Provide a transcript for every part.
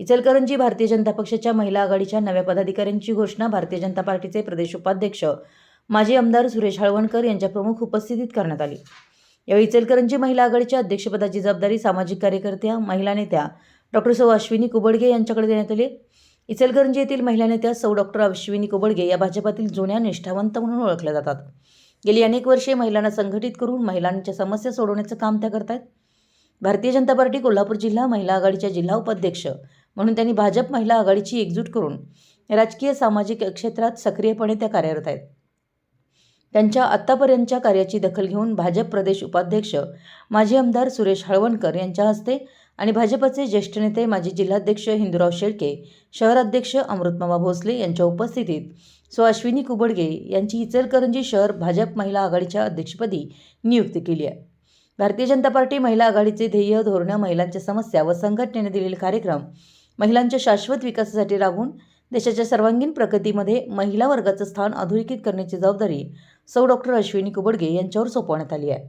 इचलकरंजी भारतीय जनता पक्षाच्या महिला आघाडीच्या नव्या पदाधिकाऱ्यांची घोषणा भारतीय जनता पार्टीचे प्रदेश उपाध्यक्ष माजी आमदार सुरेश हळवणकर यांच्या प्रमुख उपस्थितीत करण्यात आली. यावेळी इचलकरंजी महिला आघाडीच्या अध्यक्षपदाची जबाबदारी सामाजिक कार्यकर्त्या महिला नेत्या डॉक्टर सौ अश्विनी कुबडगे यांच्याकडे देण्यात आली. इचलकरंजी येथील महिला नेत्या सौ डॉक्टर अश्विनी कुबडगे या भाजपातील जुन्या निष्ठावंत म्हणून ओळखल्या जातात. गेली अनेक वर्षे महिलांना संघटित करून महिलांच्या समस्या सोडवण्याचं काम त्या करतायत. भारतीय जनता पार्टी कोल्हापूर जिल्हा महिला आघाडीच्या जिल्हा उपाध्यक्ष म्हणून त्यांनी भाजप महिला आघाडीची एकजूट करून राजकीय सामाजिक क्षेत्रात सक्रियपणे त्या कार्यरत आहेत. त्यांच्या आत्तापर्यंतच्या कार्याची दखल घेऊन भाजप प्रदेश उपाध्यक्ष माजी आमदार सुरेश हळवणकर यांच्या हस्ते आणि भाजपचे ज्येष्ठ नेते माजी जिल्हाध्यक्ष हिंदुराव शेळके शहराध्यक्ष अमृतमामा भोसले यांच्या उपस्थितीत सो अश्विनी कुबडगे यांची इचलकरंजी शहर भाजप महिला आघाडीच्या अध्यक्षपदी नियुक्ती केली आहे. भारतीय जनता पार्टी महिला आघाडीचे ध्येय धोरणं महिलांच्या समस्या व संघटनेने दिलेले कार्यक्रम महिलांच्या शाश्वत विकासासाठी राबवून देशाच्या सर्वांगीण प्रगतीमध्ये महिला वर्गाचं स्थान अधोरेखित करण्याची जबाबदारी सौ डॉक्टर अश्विनी कुबडगे यांच्यावर सोपवण्यात आली आहे.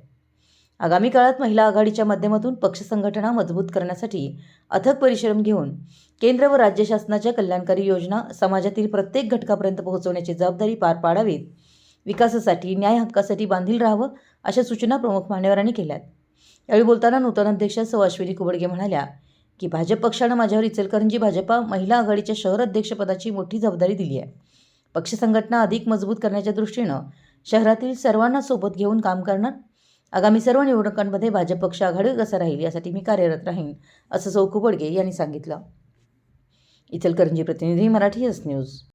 आगामी काळात महिला आघाडीच्या माध्यमातून पक्ष संघटना मजबूत करण्यासाठी अथक परिश्रम घेऊन केंद्र व राज्य शासनाच्या कल्याणकारी योजना समाजातील प्रत्येक घटकापर्यंत पोहोचवण्याची जबाबदारी पार पाडावीत विकासासाठी न्याय हक्कासाठी बांधील राहावं अशा सूचना प्रमुख मान्यवरांनी केल्यात. यावेळी बोलताना नूतन अध्यक्षा सौ अश्विनी कुबडगे म्हणाल्या की भाजप पक्षानं माझ्यावर इचलकरंजी भाजपा महिला आघाडीच्या शहर अध्यक्षपदाची मोठी जबाबदारी दिली आहे. पक्ष संघटना अधिक मजबूत करण्याच्या दृष्टीनं शहरातील सर्वांना सोबत घेऊन काम करणार आगामी सर्व निवडणुकांमध्ये भाजप पक्ष आघाडी कसा राहील यासाठी मी कार्यरत राहीन असं सौ कुबडगे यांनी सांगितलं. इचलकरंजी प्रतिनिधी मराठी एस न्यूज.